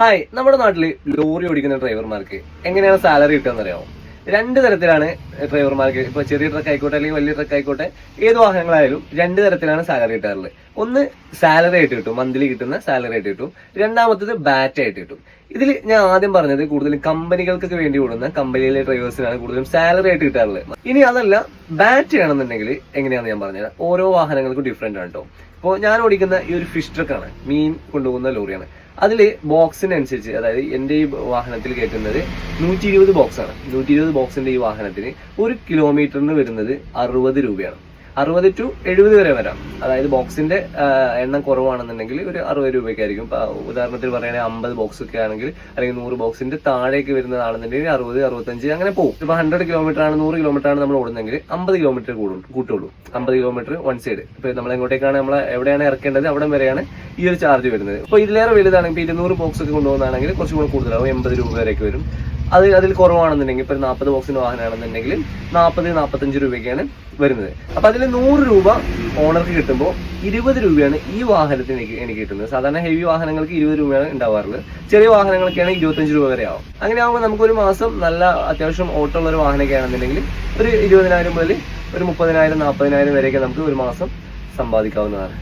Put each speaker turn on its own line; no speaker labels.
Hi നമ്മുടെ നാട്ടിൽ lorry ഓടിക്കുന്ന ഡ്രൈവർമാർക്ക് എങ്ങനെയാണ് സാലറി കിട്ടുക അറിയാമോ രണ്ട് തരത്തിലാണ് ഡ്രൈവർമാർക്ക് ഇപ്പൊ ചെറിയ ട്രക്ക് ആയിക്കോട്ടെ അല്ലെങ്കിൽ വലിയ ട്രക്ക് ആയിക്കോട്ടെ ഏത് വാഹനങ്ങളായാലും രണ്ട് തരത്തിലാണ് സാലറി കിട്ടാറുള്ളത്. ഒന്ന് സാലറി ആയിട്ട് കിട്ടും. മന്ത്ലി കിട്ടുന്ന സാലറി ആയിട്ട് കിട്ടും. രണ്ടാമത്തത് ബാറ്റ് ആയിട്ട് കിട്ടും. ഇതിൽ ഞാൻ ആദ്യം പറഞ്ഞത് കൂടുതലും കമ്പനികൾക്കൊക്കെ വേണ്ടി ഓടുന്ന കമ്പനിയിലെ ഡ്രൈവേഴ്സിനാണ് കൂടുതലും സാലറി ആയിട്ട് കിട്ടാറുള്ളത്. ഇനി അതല്ല ബാറ്റ് ആണെന്നുണ്ടെങ്കിൽ എങ്ങനെയാണെന്ന് ഞാൻ പറഞ്ഞത് ഓരോ വാഹനങ്ങൾക്കും ഡിഫറെന്റ് ആണ് കേട്ടോ ഇപ്പോൾ ഞാൻ ഓടിക്കുന്ന ഈ ഒരു ഫിഷ് ട്രക്കാണ് മീൻ കൊണ്ടുപോകുന്ന ലോറിയാണ്. അതിൽ ബോക്സിനനുസരിച്ച് അതായത് എന്റെ ഈ വാഹനത്തിൽ കയറ്റുന്നത് നൂറ്റി ഇരുപത് ബോക്സാണ്. നൂറ്റി ഇരുപത് ബോക്സിന്റെ ഈ വാഹനത്തിന് ഒരു കിലോമീറ്ററിന് വരുന്നത് അറുപത് രൂപയാണ്. അറുപത് ടു എഴുപത് വരെ വരാം. അതായത് ബോക്സിന്റെ എണ്ണം കുറവാണെന്നുണ്ടെങ്കിൽ ഒരു അറുപത് രൂപയ്ക്കായിരിക്കും. ഉദാഹരണത്തിൽ പറയുകയാണെങ്കിൽ അമ്പത് ബോക്സ് ഒക്കെ ആണെങ്കിൽ അല്ലെങ്കിൽ നൂറ് ബോക്സിന്റെ താഴേക്ക് വരുന്നതാണെന്നുണ്ടെങ്കിൽ അറുപത് അറുപത്തഞ്ച് അങ്ങനെ പോകും. ഇപ്പൊ ഹൺഡ്രഡ് കിലോമീറ്റർ ആണ് നൂറ് കിലോമീറ്റർ ആണ് നമ്മൾ ഓടുന്നതെങ്കിൽ അമ്പത് കിലോമീറ്റർ കൂടും കൂട്ടുള്ളൂ. അമ്പത് കിലോമീറ്റർ വൺ സൈഡ് ഇപ്പൊ നമ്മൾ എങ്ങോട്ടേക്കാണ് നമ്മൾ എവിടെയാണ് ഇറക്കേണ്ടത്? അവിടെ വരെയാണ് ഈ ഒരു ചാർജ് വരുന്നത്. അപ്പൊ ഇതിലേറെ വലുതാണെങ്കിൽ ഇപ്പൊ ഇരുന്നൂറ് ബോക്സ് ഒക്കെ കൊണ്ടുപോകുന്നതാണെങ്കിൽ കുറച്ചും കൂടെ കൂടുതലാവും. എൺപത് രൂപ വരെയൊക്കെ വരും. അത് അതിൽ കുറവാണെന്നുണ്ടെങ്കിൽ ഇപ്പൊ നാൽപ്പത് ബോക്സിന്റെ വാഹനമാണെന്നുണ്ടെങ്കിൽ നാൽപ്പത് നാൽപ്പത്തഞ്ച് രൂപയ്ക്കാണ് വരുന്നത്. അപ്പൊ അതിൽ നൂറ് രൂപ ഓണർക്ക് കിട്ടുമ്പോൾ ഇരുപത് രൂപയാണ് ഈ വാഹനത്തിന് എനിക്ക് കിട്ടുന്നത്. സാധാരണ ഹെവി വാഹനങ്ങൾക്ക് ഇരുപത് രൂപയാണ് ഉണ്ടാവാറുള്ളത്. ചെറിയ വാഹനങ്ങൾക്കാണ് ഇരുപത്തഞ്ച് രൂപ വരെ ആവും. അങ്ങനെ ആകുമ്പോൾ നമുക്ക് ഒരു മാസം നല്ല അത്യാവശ്യം ഓട്ടമുള്ള ഒരു വാഹനമൊക്കെ ആണെന്നുണ്ടെങ്കിൽ ഒരു ഇരുപതിനായിരം മുതൽ ഒരു മുപ്പതിനായിരം നാൽപ്പതിനായിരം വരെയൊക്കെ നമുക്ക് ഒരു മാസം സമ്പാദിക്കാവുന്നതാണ്.